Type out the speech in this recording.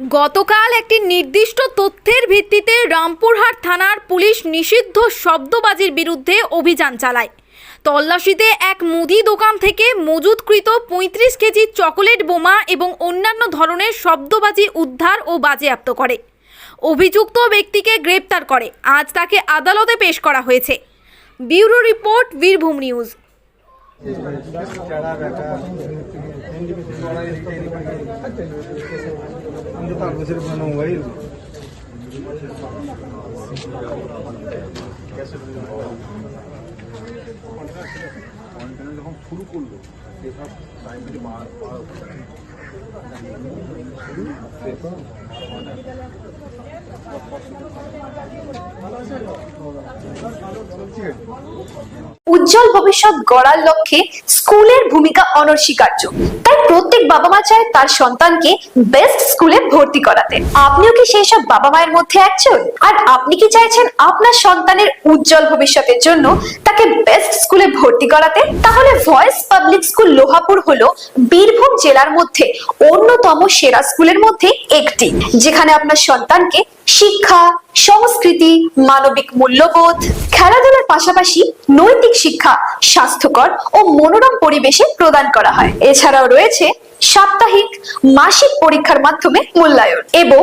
গতকাল একটি নির্দিষ্ট তথ্যের ভিত্তিতে রামপুরহাট থানার পুলিশ নিষিদ্ধ শব্দবাজির বিরুদ্ধে অভিযান চালায়। তল্লাশিতে এক মুদি দোকান থেকে মজুতকৃত পঁয়ত্রিশ কেজি চকোলেট বোমা এবং অন্যান্য ধরনের শব্দবাজি উদ্ধার ও বাজেয়াপ্ত করে। অভিযুক্ত ব্যক্তিকে গ্রেপ্তার করে। আজ তাকে আদালতে পেশ করা হয়েছে। Bureau report Birbhum news. যখন শুরু করলো সেসব টাইম থেকে মার পাওয়া হচ্ছে উজ্জ্বল ভবিষ্যৎ গড়ার লক্ষ্যে স্কুলের ভূমিকা অনস্বীকার্য। তাই প্রত্যেক বাবা মা চায় তার সন্তানকে বেস্ট স্কুলে ভর্তি করাতে। আপনিও কি সেই সব বাবা মায়ের মধ্যে একজন? আর আপনি কি চাইছেন আপনার সন্তানের উজ্জ্বল ভবিষ্যতের জন্য তাকে বেস্ট স্কুলে ভর্তি করাতে, তাহলে ভয়েস পাবলিক স্কুল লোহাপুর হলো বীরভূম জেলার মধ্যে অন্যতম সেরা স্কুলের মধ্যে একটি, যেখানে আপনার সন্তানকে শিক্ষা, সংস্কৃতি, মানবিক মূল্যবোধ, খেলাধুলার পাশাপাশি নৈতিক শিক্ষা, স্বাস্থ্যকর ও মনোরম পরিবেশে প্রদান করা হয়। এছাড়াও রয়েছে সাপ্তাহিক মাসিক পরীক্ষার মাধ্যমে মূল্যায়ন এবং